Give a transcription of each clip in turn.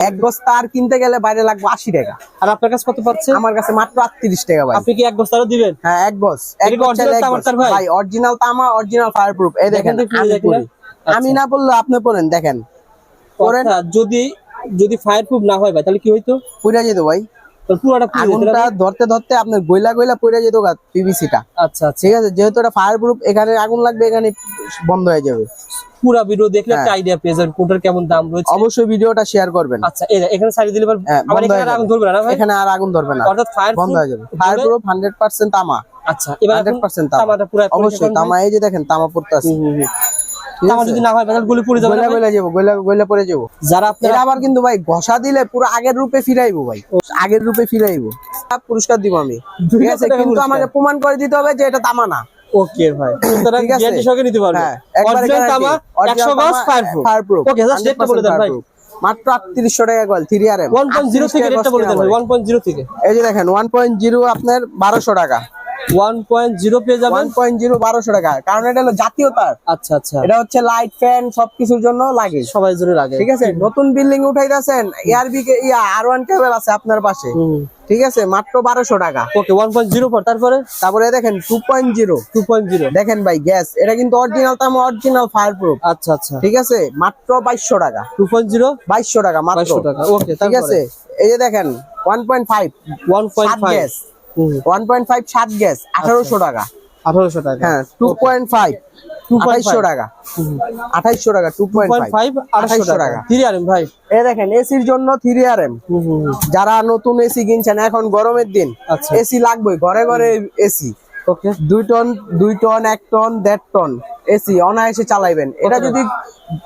এক গজ তার কিনতে গেলে বাইরে লাগবে আশি টাকা। আর আপনার কাছে কত পাচ্ছে আমার কাছে মাত্র আটত্রিশ টাকা ভাই। আপনি কি এক বস্তারও দিবেন? হ্যাঁ এক গজ ভাই? অরিজিনাল তামা অরিজিনাল ফায়ার প্রুফ এই দেখেন আমি না। বলল আপনি পড়েন দেখেন। পরেন যদি যদি ফায়ার প্রুফ না হয় ভাই তাহলে কি হইতো? পুরা যেত ভাই। আগুনটা ধরতে ধরতে আপনার গইলা গইলা পড়ে যেত পিভিসিটা আচ্ছা আচ্ছা। ঠিক আছে যেহেতু এটা ফায়ার প্রুফ এখানে আগুন লাগবে এখানে বন্ধ হয়ে যাবে। পুরো ভিডিও দেখলে একটা হ্যাঁ। আইডিয়া পেয়ে যাবেন কোনটার কেমন দাম রয়েছে। অবশ্যই ভিডিওটা শেয়ার করবেন। আচ্ছা এখানে সারি দিলে হ্যাঁ, আমার এখানে আর আগুন ধরবে না না ভাই? এখানে আর আগুন ধরবে না। অর্থাৎ ফায়ার বন্ধ হয়ে যাবে। ফায়ার প্রুফ তামা। আচ্ছা এবার তামাটা পুরো অবশ্যই তামা এই যে দেখেন তামা পড়তে আছে তামা যদি না হয় তাহলে গুলি পুড়ে যাবে না গইলা ভাই? গইলা যাব গইলা গইলা পড়ে যাব। যারা আপনারা আবার কিন্তু ভাই ঘষা দিলে পুরো আগের রূপে ফিরাইবো ভাই। আগের রূপে ফিরাইবো। পুরস্কার দিব আমি। ঠিক আছে কিন্তু আমাকে প্রমাণ করে দিতে হবে যে এটা তামা না। ওকে ভাই সুতরাং গ্যারান্টি সহকারে নিতে পারবে। হ্যাঁ অরিজিনাল তামা 100 গজ ফায়ার প্রুফ ওকে জাস্ট রেটটা বলে দেন ভাই। মাত্র 3800 টাকা কয়েল 3 আর এম 1.0 থেকে রেটটা বলে দেন ভাই 1.0 থেকে। এই যে দেখেন 1.0 আপনার 1200 টাকা। 1.0 পেয়ে যাবেন। 1.0 1200 টাকা। কারণ এটা হলো জাতীয় তার আচ্ছা আচ্ছা। এটা হচ্ছে লাইট ফ্যান সবকিছুর জন্য লাগে। সবাই জন্য লাগে। ঠিক আছে? নতুন বিল্ডিং উঠাইতেছেন এআরবি ইয়া আর ওয়ান কেবল আছে আপনার পাশে। ঠিক আছে? মাত্র বারোশো টাকা। ওকে 1.0 পর তারপরে? তারপরে দেখেন টু পয়েন্ট জিরো 2.0 দেখেন ভাই গ্যাস এটা কিন্তু অরিজিনাল তাম অরিজিনাল ফায়ার প্রুফ আচ্ছা আচ্ছা। ঠিক আছে? মাত্র বাইশশো টাকা। 2.0 বাইশশো টাকা মাত্র। 2200 টাকা। ওকে ঠিক আছে? এই যে দেখেন ওয়ান পয়েন্ট ফাইভ সাত 1.5 গ্যাস ওয়ান পয়েন্ট ফাইভ সাত গ্যাস আঠারোশো টাকা। 1800 টাকা। হ্যাঁ টু পয়েন্ট ফাইভ আঠাইশশো টাকা। আঠাইশশো টাকা টু পয়েন্ট ফাইভ 2.5 800 টাকা। 3 আরএম ভাই। এই দেখেন এসির জন্য থ্রি আর এম যারা নতুন এসি কিনছেন এখন গরমের দিন আচ্ছা। এসি লাগবে ঘরে ঘরে এসি দুই টন দুই টন এক টন দেড় টন এসি অনায়াসে চালাইবেন। এটা যদি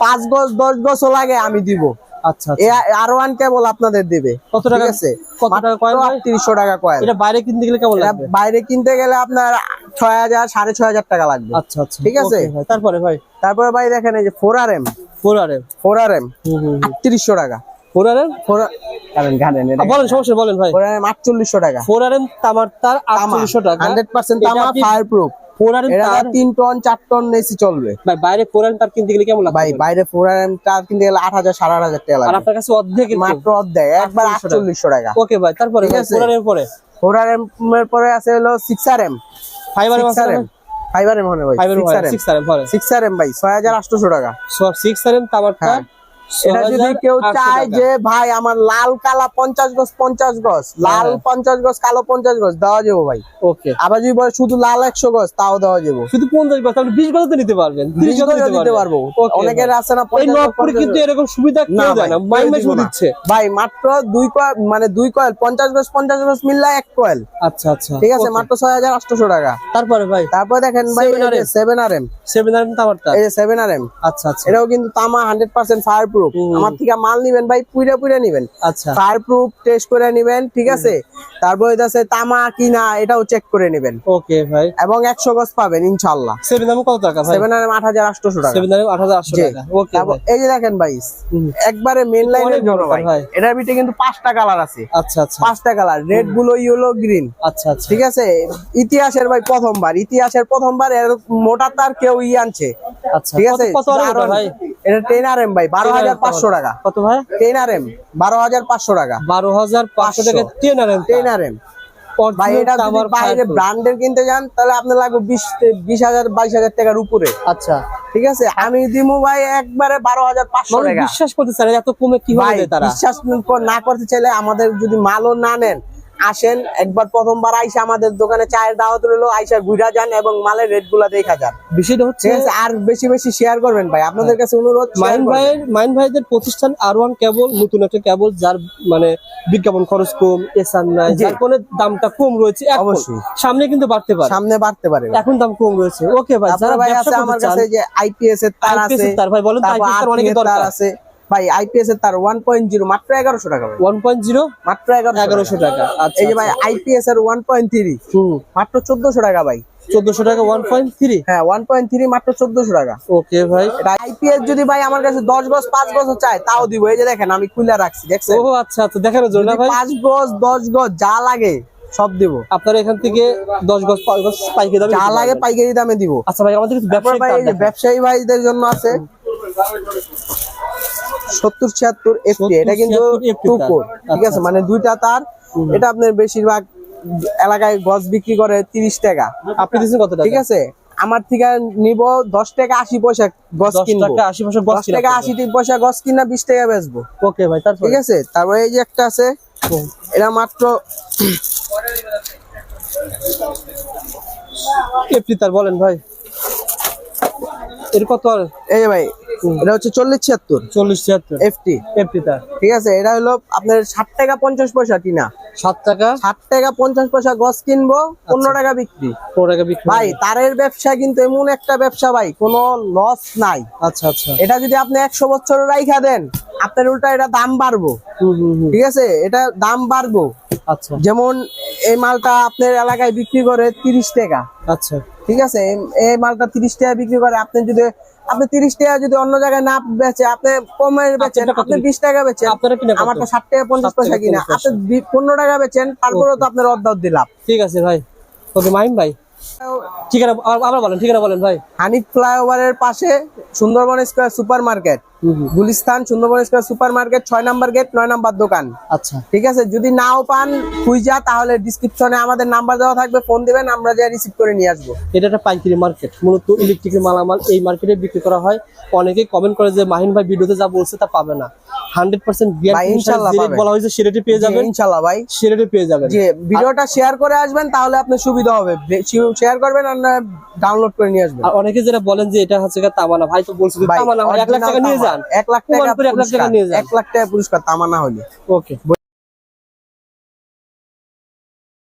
পাঁচ গজ দশ গজও লাগে আমি দিব। আচ্ছা আচ্ছা। আর ওয়ান কেবল আপনাদের দিবে কত টাকা- আছে? কত টাকা কয়েল ভাই? তিরিশশো টাকা কয়েল এটা বাইরে কিনতে গেলে কেমন লাগবে? বাইরে কিনতে গেলে আপনার ছয় হাজার সাড়ে ছয় হাজার টাকা লাগবে। আচ্ছা আচ্ছা। ঠিক আছে? তারপরে ভাই? তারপরে ভাই দেখেন এই যে four R M 4 RM four R M আটত্রিশশো টাকা। 4 আরএম ফোর গানেন গানেন বলেন সমস্যা বলেন ভাই। ফোর আর এম আটচল্লিশশো টাকা। 4 আরএম তামার তার 800 টাকা। হান্ড্রেড পার্সেন্ট এটা তামা আপনি- ফায়ার প্রুফ 4 আরএম এটা তার তিন টন চার টন এসি চলবে। ভাই বাইরে 4 আরএম তার কিনতে গেলে কেমন ভাই বাইরে ফোর এম তার কিনতে গেলে আট হাজার সাড়ে আট হাজার টাকা আর আপনার কাছে অর্ধেক মাত্র অর্ধেক একবার 800 টাকা। আটচল্লিশশো টাকা। ওকে ভাই তারপরে ঠিক ভাই আছে। 4 আরএম পরে? ফোর আর এম এর পরে আছে হলো six R M R M five R M ভাই সিক্স আর এম 6 আরএম পরে সিক্স আর এম ভাই ছয় হাজার আটশোশো টাকা। সব 6 আরএম তামার তার? হ্যাঁ। এটা যদি কেউ চায় যে ভাই আমার লাল কালা পঞ্চাশ গজ পঞ্চাশ গজ লাল হ্যাঁ। পঞ্চাশ গজ কালো পঞ্চাশ গজ দেওয়া যাব ভাই। ওকে। আবার যদি বলে শুধু লাল একশো গজ তাও দেওয়া যাব। শুধু 50 গজ আপনি 20 গজ নিতে পারবেন। 30 বিশ গজ দিতে পারব। অনেকের আছে না এই 50 গজ, নবপুরে কিন্তু এরকম সুবিধা না কেউ দেয়। দিচ্ছে। ভাই মাত্র দুই কয়েল মানে দুই কয়েল পঞ্চাশ গজ পঞ্চাশ গজ মিললে এক কয়েল। আচ্ছা আচ্ছা। ঠিক আছে মাত্র ছয় হাজার আটশো টাকা। তারপরে ভাই? তারপর দেখেন ভাই সেভেন আর এম 7 আরএম তামার তার এই সেভেন আর এম আচ্ছা আচ্ছা। এটাও কিন্তু তামা হান্ড্রেড পার্সেন্ট ফায়ার প্রুফ আমার থেকে মাল নিবেন ভাই পুইরা পুইরা নিবেন। আচ্ছা। ফায়ার প্রুফ টেস্ট করে নিবেন ঠিক আছে? তারপর আছে তামা কিনা এটাও চেক করে নিবেন। ওকে ভাই। এবং একশো গজ পাবেন ইনশাল্লাহ 7 আরএম কত টাকা ভাই? সেভেন হাজার আটশোশো টাকা। 7 আরএম 8800 টাকা। ওকে এই যে দেখেন ভাই একবারে মেন লাইনের জন্য ভাই। এটার ভিতরে কিন্তু পাঁচটা কালার আছে। আচ্ছা আচ্ছা। পাঁচটা কালার রেডগুলো ইয়েলো গ্রিন আচ্ছা আচ্ছা। ঠিক আছে? ইতিহাসের ভাই প্রথমবার ইতিহাসের প্রথমবার এর মোটা তার কেউ ই আনছে। আচ্ছা ঠিক আছে? কত ভাই? এটা টেন আর এম ভাই বারো হাজার পাঁচশো টাকা। কত ভাই? টেন আর এম বারো হাজার পাঁচশো টাকা। 12500 টাকা 10 আরএম টেন আর এম ভাই এটা বাইরে ব্র্যান্ডের কিনতে যান তাহলে আপনার লাগবে বিশ বিশ হাজার বাইশ হাজার টাকার উপরে। আচ্ছা। ঠিক আছে? আমি দিমু ভাই একবারে বারো হাজার পাঁচশো টাকা। বিশ্বাস করতে এত কমে ভাই তারা? বিশ্বাস না করতে চাইলে আমাদের যদি মালও না নেন আসেন একবার প্রথমবার আইসা আমাদের দোকানে চায়ের দাওয়াত রইল আইসা ঘুরা যান এবং মালের রেটগুলা দেখা যান বিষয়টা হচ্ছে আর বেশি বেশি শেয়ার করবেন ভাই আপনাদের কাছে অনুরোধ মাইন। ভাইয়ের মাইন ভাইদের প্রতিষ্ঠান আর ওয়ান কেবল নতুন একটা কেবল যার মানে বিজ্ঞাপন খরচ কম এসান নাই। যার ফলে দামটা কম রয়েছে অবশ্যই। সামনে কিন্তু বাড়তে পারে সামনে বাড়তে পারে এখন দাম কম রয়েছে ওকে ভাই যারা ভাই আছে আমার কাছে যে আইপিএস এর তার আছে তার ভাই বলেন অনেকের এর তার দরকার। আছে ভাই আইপিএস এর তার 1.0 মাত্র 1100 টাকা ভাই। 1.0 মাত্র 1100 এগারোশো টাকা আচ্ছা এই যে ভাই আইপিএস এর 1.3 হুম। মাত্র 1400 টাকা ভাই। চোদ্দশো টাকা ওয়ান পয়েন্ট থ্রি হ্যাঁ 1.3 মাত্র 1400 টাকা। ওকে ভাই। আইপিএস যদি ভাই আমার কাছে 10 গজ 5 গজ চায় তাও দিব। এই যে দেখেন আমি খুলে রাখছি দেখছেন? ও আচ্ছা আচ্ছা দেখানোর জন্য যদি ভাই। 5 গজ 10 গজ যা লাগে সব দিব। আপনার এখান থেকে দশ গজ পাঁচ গজ পাইকারি দামে যা লাগে। পাইকারি দামে দিব। আচ্ছা ভাই আমাদের। ব্যবসায়ী ভাইদের জন্য আছে। সত্তর ছিয়াত্তর এফটি এটা কিন্তু টু কোর ঠিক আচ্ছা, আছে? মানে দুইটা তার এটা আপনার বেশিরভাগ এলাকায় গজ বিক্রি করে তিরিশ টাকা। আপনি দিচ্ছেন কত ঠিক আছে? আমার থেকে নিব দশ টাকা আশি পয়সা দশ কিনবো। গছ দশ টাকা আশি পয়সা গজ কিনা বিশ টাকা বেচবো। ওকে ভাই তারপর? ঠিক আছে? তারপরে এই যে একটা আছে এটা মাত্র এফটি তার বলেন ভাই। এর কত আর? এই ভাই এটা হচ্ছে চল্লিশ ছিয়াত্তর। চল্লিশ ছিয়াত্তর। এফটি এফটি তার ঠিক আছে এটা হলো আপনার ষাট টাকা পঞ্চাশ পয়সা কিনা সাত টাকা? ষাট টাকা পঞ্চাশ পয়সা গজ কিনবো পনেরো টাকা বিক্রি। পনেরো টাকা বিক্রি। ভাই তারের ব্যবসা কিন্তু এমন একটা ব্যবসা ভাই কোনো লস নাই। আচ্ছা আচ্ছা। এটা যদি আপনি একশো বছর রাইখা দেন আপনার উল্টা এটা দাম বাড়বো। ঠিক আছে এটা দাম বাড়বো। আচ্ছা। যেমন এই মালটা আপনার এলাকায় বিক্রি করে তিরিশ টাকা। আচ্ছা। ঠিক আছে এই- এই মালটা তিরিশ টাকা বিক্রি করে আপনি যদি আপনি তিরিশ টাকা যদি অন্য জায়গায় না বেচে আপনি কমে বেচেন আপনি বিশ টাকা বেচেন। আমার তো ষাট টাকা পঞ্চাশ টাকা পয়সা কিনা। আপনি পনেরো টাকা বেচেন তারপরেও তো আপনার অর্ধ দিলাম ঠিক আছে ভাই। ওকে মাহিম ভাই। ঠিকানা আবার- আবার বলেন ঠিকানা বলেন ভাই। হানিফ ফ্লাইওভারের পাশে Sundarban square super market Gulistan Sundarban square super market ছয় নাম্বার গেট নয় নাম্বার দোকান। আচ্ছা। ঠিক আছে? যদি নাও পান খুঁজা তাহলে ডিসক্রিপশনে আমাদের নাম্বার দেওয়া থাকবে ফোন দিবেন আমরা যা রিসিভ করে নিয়ে আসব। এটা একটা পাইকারি মার্কেট। মূলত ইলেকট্রিকের মালামাল এই মার্কেটে বিক্রি করা হয়। অনেকেই কমেন্ট করে যে মাহিন ভাই ভিডিওতে যা বলছে তা পাবে না। হান্ড্রেড পার্সেন্ট ভাই, ইনশাল্লাহ পাবে। বলা হয়েছে সে পেয়ে যাবেন। ইনশাল্লাহ ভাই। সে পেয়ে যাবেন। যে ভিডিওটা শেয়ার করে আসবেন তাহলে আপনার সুবিধা হবে। শেয়ার করবেন আর ডাউনলোড করে নিয়ে আসবেন। আর অনেকে যারা বলেন যে এটা হচ্ছে তামানা। ভাই তো বলছে তামানা এক লাখ টাকা নিয়ে যান। এক লাখ টাকা এক লাখ টাকা পুরস্কার। নিয়ে যান। এক লাখ টাকা পুরস্কার তামানা হলে। ওকে।